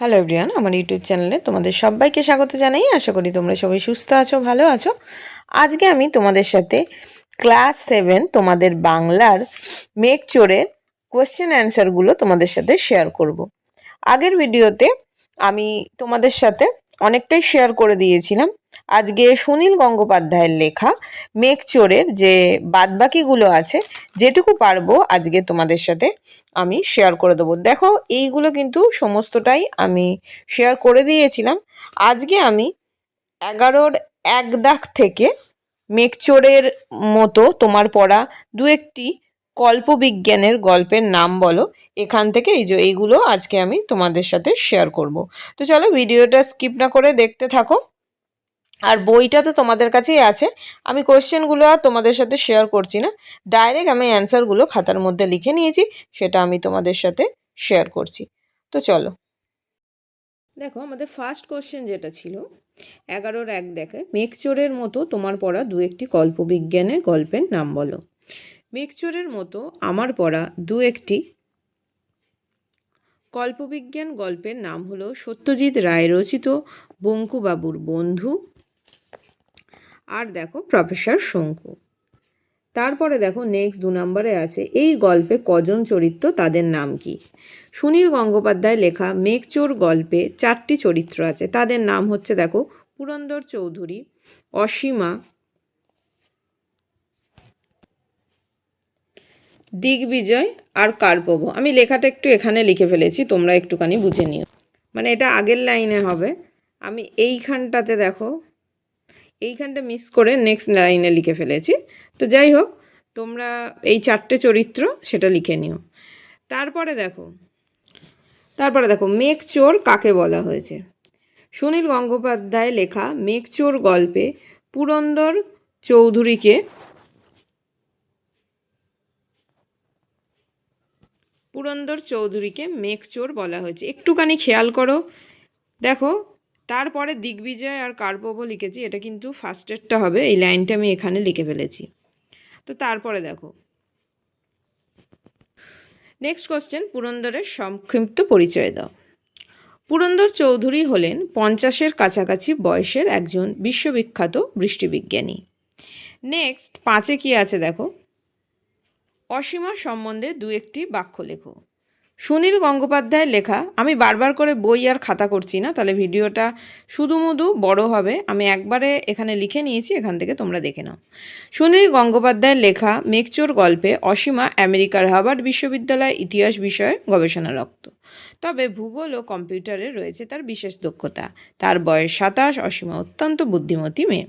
Hello everyone আমার YouTube চ্যানেলে তোমাদের সবাইকে স্বাগত জানাই। আশা করি তোমরা সবাই সুস্থ আছো, ভালো আছো। আজকে আমি তোমাদের সাথে ক্লাস সেভেন তোমাদের বাংলার মেঘ চোরের কোয়েশ্চেন অ্যান্সারগুলো তোমাদের সাথে শেয়ার করব। আগের ভিডিওতে আমি তোমাদের সাথে অনেকটাই শেয়ার করে দিয়েছিলাম। আজকে সুনীল গঙ্গোপাধ্যায়ের লেখা মেঘচোরের যে বাদবাকিগুলো আছে, যেটুকু পারব আজকে তোমাদের সাথে আমি শেয়ার করে দেবো। দেখো, এইগুলো কিন্তু সমস্তটাই আমি শেয়ার করে দিয়েছিলাম। আজকে আমি এগারোর এক দাগ থেকে মেঘচোরের মতো তোমার পড়া দু একটি কল্পবিজ্ঞানের গল্পের নাম বলো। এখান থেকে এই যে এইগুলো আজকে আমি তোমাদের সাথে শেয়ার করব। তো চলো, ভিডিওটা স্কিপ না করে দেখতে থাকো। আর বইটা তো তোমাদের কাছেই আছে। আমি কোয়েশ্চেনগুলো আর তোমাদের সাথে শেয়ার করছি না। ডাইরেক্ট আমি অ্যান্সারগুলো খাতার মধ্যে লিখে নিয়েছি, সেটা আমি তোমাদের সাথে শেয়ার করছি। তো চলো। দেখো, আমাদের ফার্স্ট কোশ্চেন যেটা ছিল, এগারোর এক দেখে মেঘচোরের মতো তোমার পড়া দু একটি কল্পবিজ্ঞানের গল্পের নাম বলো। মেঘচোরের মতো আমার পড়া দু একটি কল্পবিজ্ঞান গল্পের নাম হলো সত্যজিৎ রায় রচিত, বঙ্কুবাবুর বন্ধু আর দেখো প্রফেসর শঙ্কু। তারপরে দেখো নেক্সট দু নম্বরে আছে, এই গল্পে কজন চরিত্র তাদের নাম কি? সুনীল গঙ্গোপাধ্যায় লেখা মেঘচোর গল্পে চারটি চরিত্র আছে, তাদের নাম হচ্ছে দেখো পুরন্দর চৌধুরী, অসীমা, দিগ্বিজয় আর কার্পভ আমি লেখাটা একটু এখানে লিখে ফেলেছি, তোমরা একটুখানি বুঝে নিও। মানে এটা আগের লাইনে হবে। আমি এইখানটাতে দেখো এইখানটা মিস করে নেক্সট লাইনে লিখে ফেলেছি। তো যাই হোক, তোমরা এই চারটে চরিত্র সেটা লিখে নিও। তারপরে দেখো তারপরে দেখো, মেঘ চোর কাকে বলা হয়েছে? সুনীল গঙ্গোপাধ্যায় লেখা মেঘ চোর গল্পে পুরন্দর চৌধুরীকে পুরন্দর চৌধুরীকে মেঘচোর বলা হয়েছে। একটুখানি খেয়াল করো। দেখো তারপরে দিগ্বিজয় আর কার্পভ লিখেছি, এটা কিন্তু ফার্স্টেরটা হবে, এই লাইনটা আমি এখানে লিখে ফেলেছি। তো তারপরে দেখো। নেক্সট কোশ্চেন পুরন্দরের সংক্ষিপ্ত পরিচয় দাও। পুরন্দর চৌধুরী হলেন পঞ্চাশের কাছাকাছি বয়সের একজন বিশ্ববিখ্যাত বৃষ্টিবিজ্ঞানী নেক্সট পাঁচে কি আছে দেখো? অসীমা সম্বন্ধে দু একটি বাক্য লেখো। সুনীল গঙ্গোপাধ্যায়ের লেখা, আমি বারবার করে বই আর খাতা করছি না, তাহলে ভিডিওটা শুধুমুধু বড় হবে, আমি একবারে এখানে লিখে নিয়েছি, এখান থেকে তোমরা দেখে নাও। সুনীল গঙ্গোপাধ্যায়ের লেখা মেকচোর গল্পে, অসীমা, আমেরিকার হার্ভার্ড বিশ্ববিদ্যালয় ইতিহাস বিষয়ে গবেষণারত তবে ভূগোল ও কম্পিউটারে রয়েছে তার বিশেষ দক্ষতা, তার বয়স সাতাশ, অসীমা অত্যন্ত বুদ্ধিমতী মেয়ে।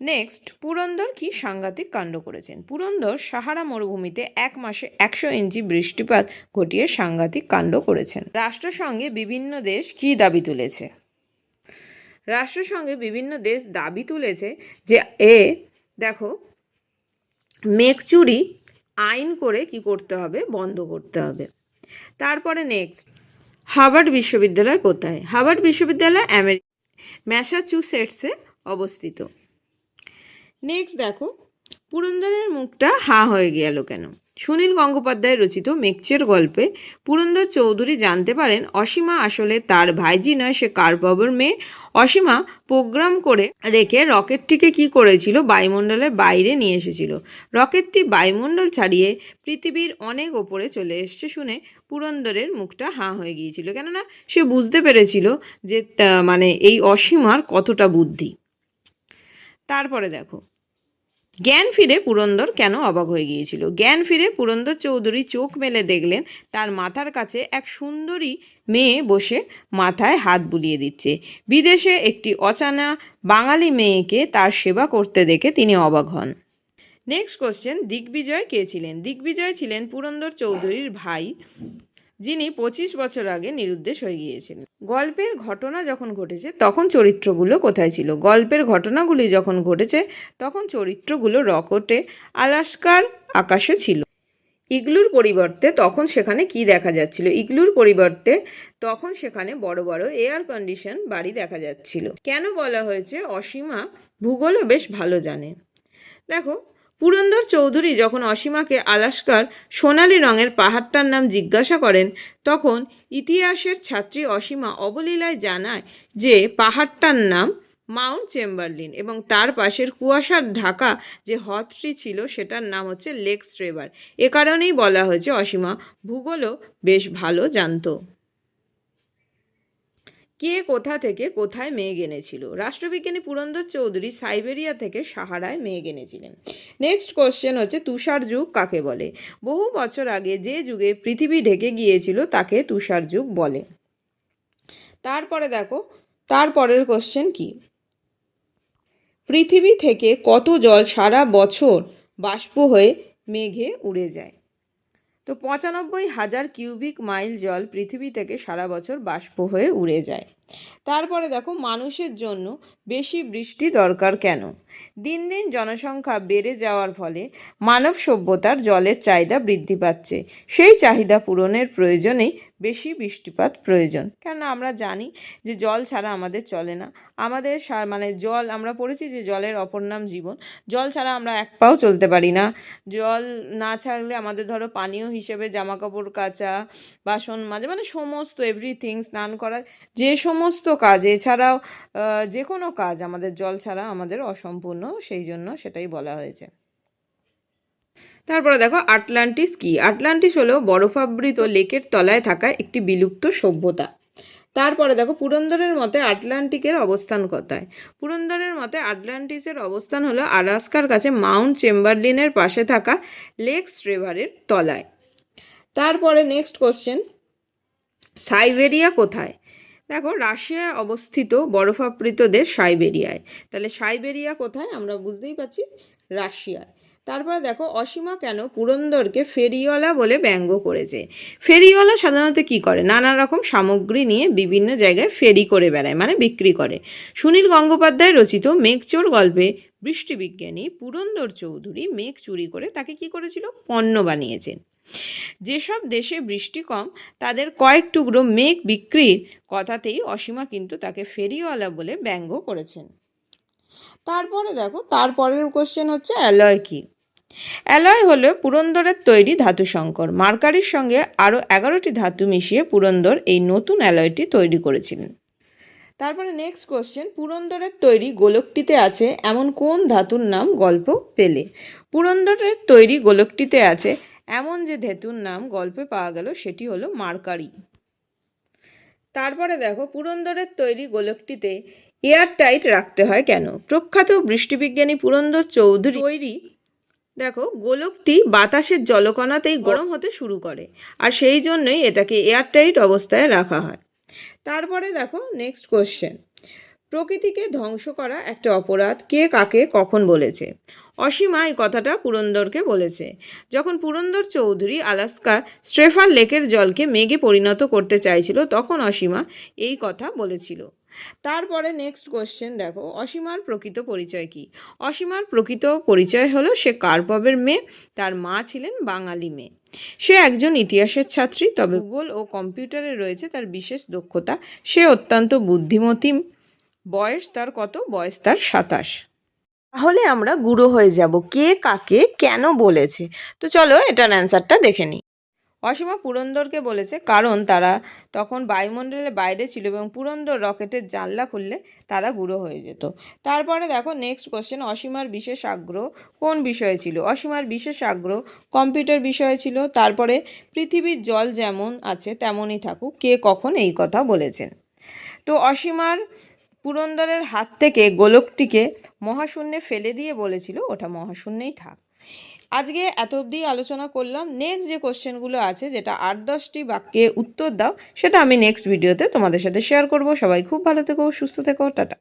নেক্সট পুরন্দর কি সাংঘাতিক কাণ্ড করেছেন? পুরন্দর সাহারা মরুভূমিতে এক মাসে একশো ইঞ্চি বৃষ্টিপাত ঘটিয়ে সাংঘাতিক কাণ্ড করেছেন। রাষ্ট্রসংঘে বিভিন্ন দেশ কি দাবি তুলেছে? রাষ্ট্রসংঘে বিভিন্ন দেশ দাবি তুলেছে যে এ, দেখো মেঘচুরি আইন করে কি করতে হবে? বন্ধ করতে হবে। তারপরে নেক্সট হার্ভার্ড বিশ্ববিদ্যালয় কোথায়? হার্ভার্ড বিশ্ববিদ্যালয় আমেরিকা ম্যাসাচুসেটসে অবস্থিত। নেক্সট দেখো, পুরন্দরের মুখটা হা হয়ে গেল কেন? সুনীল গঙ্গোপাধ্যায় রচিত মেকচের গল্পে পুরন্দর চৌধুরী জানতে পারেন অসীমা আসলে তার ভাইজি নয়, সে কারবাবর মেয়ে? অসীমা প্রোগ্রাম করে রেখে রকেটটিকে কি করেছিল? বায়ুমণ্ডলের বাইরে নিয়ে এসেছিল। রকেটটি বায়ুমণ্ডল ছাড়িয়ে পৃথিবীর অনেক ওপরে চলে এসছে শুনে পুরন্দরের মুখটা হাঁ হয়ে গিয়েছিল। কেননা সে বুঝতে পেরেছিল যে মানে এই অসীমার কতটা বুদ্ধি। তারপরে দেখো জ্ঞান ফিরে পুরন্দর কেন অবাক হয়ে গিয়েছিল? জ্ঞান ফিরে পুরন্দর চৌধুরী চোখ মেলে দেখলেন, তার মাথার কাছে এক সুন্দরী মেয়ে বসে মাথায় হাত বুলিয়ে দিচ্ছে। বিদেশে একটি অচানা বাঙালি মেয়েকে তার সেবা করতে দেখে তিনি অবাক হন। নেক্সট কোশ্চেন দিগ্বিজয় কে ছিলেন? দিগ্বিজয় ছিলেন পুরন্দর চৌধুরীর ভাই যিনি পঁচিশ বছর আগে নিরুদ্দেশ হয়ে গিয়েছিলেন। গল্পের ঘটনা যখন ঘটেছে, তখন চরিত্রগুলো কোথায় ছিল? গল্পের ঘটনাগুলি যখন ঘটেছে, তখন চরিত্রগুলো রকটে আলাস্কার আকাশে ছিল। ইগলুর পরিবর্তে তখন সেখানে কি দেখা যাচ্ছিল? ইগলুর পরিবর্তে তখন সেখানে বড় বড় এয়ার কন্ডিশন বাড়ি দেখা যাচ্ছিল। কেন বলা হয়েছে? অসীমা ভূগোলও বেশ ভালো জানে। দেখো পুরন্দর চৌধুরী যখন অসীমাকে আলাস্কার সোনালি রঙের পাহাড়টার নাম জিজ্ঞাসা করেন, তখন ইতিহাসের ছাত্রী অসীমা অবলীলায় জানায় যে পাহাড়টার নাম মাউন্ট চেম্বারলিন এবং তার পাশের কুয়াশার ঢাকা যে হ্রদটি ছিল সেটার নাম হচ্ছে লেক স্ট্রেভার এ কারণেই বলা হয়েছে অসীমা ভূগোলও বেশ ভালো জানতো। কে কোথা থেকে কোথায় মেঘ এনেছিল? রাষ্ট্রবিজ্ঞানী পুরন্দর চৌধুরী সাইবেরিয়া থেকে সাহারায় মেঘ এনেছিলেন। নেক্সট কোশ্চেন হচ্ছে, তুষার যুগ কাকে বলে? বহু বছর আগে যে যুগে পৃথিবী ঢেকে গিয়েছিল, তাকে তুষার যুগ বলে। তারপরে দেখো, তারপরের কোশ্চেন কি? পৃথিবী থেকে কত জল সারা বছর বাষ্প হয়ে মেঘে উড়ে যায়? তো পঁচানব্বই হাজার কিউবিক মাইল জল পৃথিবী থেকে সারা বছর বাষ্প হয়ে উড়ে যায়। তারপরে দেখো মানুষের জন্য বেশি বৃষ্টি দরকার কেন? দিন দিন জনসংখ্যা বেড়ে যাওয়ার ফলে মানব সভ্যতার জলের চাহিদা বৃদ্ধি পাচ্ছে। সেই চাহিদা পূরণের প্রয়োজনেই বেশি বৃষ্টিপাত প্রয়োজন। কেননা আমরা জানি যে জল ছাড়া আমাদের চলে না। আমাদের মানে জল, আমরা পড়েছি যে জলের অপর নাম জীবন। জল ছাড়া আমরা এক পাও চলতে পারি না। জল না ছাড়লে আমাদের ধরো পানীয় হিসেবে জামা কাপড় কাচা, বাসন মাজা মানে সমস্ত এভরিথিং স্নান করা, যে সমস্ত কাজ, এছাড়াও যে কোনো কাজ আমাদের জল ছাড়া আমাদের অসম্পূর্ণ, সেই জন্য সেটাই বলা হয়েছে। তারপরে দেখো, আটলান্টিস কি? আটলান্টিস হলো বরফাবৃত লেকের তলায় থাকা একটি বিলুপ্ত সভ্যতা। তারপরে দেখো, পুরন্দরের মতে আটলান্টিকের অবস্থান কোথায়? পুরন্দরের মতে আটলান্টিসের অবস্থান হলো আলাস্কার কাছে মাউন্ট চেম্বারলিনের পাশে থাকা লেক স্ট্রেভারের তলায়। তারপরে নেক্সট কোশ্চেন, সাইবেরিয়া কোথায়? দেখো, রাশিয়ায় অবস্থিত বরফাবৃত দেশ সাইবেরিয়ায়। তাহলে সাইবেরিয়া কোথায়? আমরা বুঝতেই পারছি রাশিয়ায়। তারপরে দেখো, অসীমা কেন পুরন্দরকে ফেরিওয়ালা বলে ব্যঙ্গ করেছে? ফেরিওয়ালা সাধারণত কি করে? নানা রকম সামগ্রী নিয়ে বিভিন্ন জায়গায় ফেরি করে বেড়ায় মানে বিক্রি করে। সুনীল গঙ্গোপাধ্যায় রচিত মেঘচোর গল্পে বৃষ্টিবিজ্ঞানী পুরন্দর চৌধুরী মেঘ চুরি করে তাকে কি করেছিল? পণ্য বানিয়েছেন। যেসব দেশে বৃষ্টি কম, তাদের কয়েক টুকরো মেঘ বিক্রির কথাতেই অসীমা কিন্তু তাকে ফেরিওয়ালা বলে ব্যঙ্গ করেছেন। তারপরে দেখো, তারপরের কোশ্চেন হচ্ছে অ্যালয় কি? অ্যালয় হলো পুরন্দরের তৈরি ধাতু সংকর। মার্কারির সঙ্গে আরও এগারোটি ধাতু মিশিয়ে পুরন্দর এই নতুন অ্যালয়টি তৈরি করেছিলেন। তারপরে নেক্সট কোশ্চেন পুরন্দরের তৈরি গোলকটিতে আছে এমন কোন ধাতুর নাম গল্প পেলে? পুরন্দরের তৈরি গোলকটিতে আছে এমন যে ধাতুর নাম গল্পে পাওয়া গেল, সেটি হলো মার্কারি। তারপরে দেখো, পুরন্দরের তৈরি গোলকটিতে এয়ার টাইট রাখতে হয় কেন? প্রখ্যাত বৃষ্টিবিজ্ঞানী পুরন্দর চৌধুরী তৈরি, দেখো, গোলকটি বাতাসের জলকণাতেই গরম হতে শুরু করে, আর সেই জন্যই এটাকে এয়ারটাইট অবস্থায় রাখা হয়। তারপরে দেখো, নেক্সট কোশ্চেন। প্রকৃতিকে ধ্বংস করা একটা অপরাধ, কে কাকে কখন বলেছে? অসীমা এই কথাটা পুরন্দরকে বলেছে। যখন পুরন্দর চৌধুরী আলাস্কা স্ট্রেফার লেকের জলকে মেঘে পরিণত করতে চাইছিল, তখন অসীমা এই কথা বলেছিল। তারপরে নেক্সট কোশ্চেন দেখো, অসীমার প্রকৃত পরিচয় কি? অসীমার প্রকৃত পরিচয় হলো সে কার্পবের মেয়ে, তার মা ছিলেন বাঙালি মেয়ে। সে একজন ইতিহাসের ছাত্রী, তবে ভূগোল ও কম্পিউটারে রয়েছে তার বিশেষ দক্ষতা। সে অত্যন্ত বুদ্ধিমতী, বয়স তার কত? বয়স তার সাতাশ। তাহলে আমরা গুঁড়ো হয়ে যাব। কে কাকে কেন বলেছে? তো চলো এটার অ্যান্সারটা দেখে নিই। অসীমা পুরন্দরকে বলেছে কারণ তারা তখন বায়ুমণ্ডলের বাইরে ছিল এবং পুরন্দর রকেটের জানলা খুললে তারা গুঁড়ো হয়ে যেত। তারপরে দেখো নেক্সট কোশ্চেন অসীমার বিশেষ আগ্রহ কোন বিষয়ে ছিল? অসীমার বিশেষ আগ্রহ কম্পিউটার বিষয়ে ছিল। তারপরে পৃথিবীর জল যেমন আছে তেমনই থাকুক। কে কখন এই কথা বলেছেন? তো অসীমার পুরন্দরের হাত থেকে গোলকটিকে মহাশূন্যে ফেলে দিয়ে বলেছিল, ওটা মহাশূন্যেই থাক। আজকে এত অবধি আলোচনা করলাম। নেক্সট যে কোশ্চেনগুলো আছে, যেটা আট দশটি বাক্যে উত্তর দাও, সেটা আমি নেক্সট ভিডিওতে তোমাদের সাথে শেয়ার করব। সবাই খুব ভালো থেকো, সুস্থ থেকো, টাটা।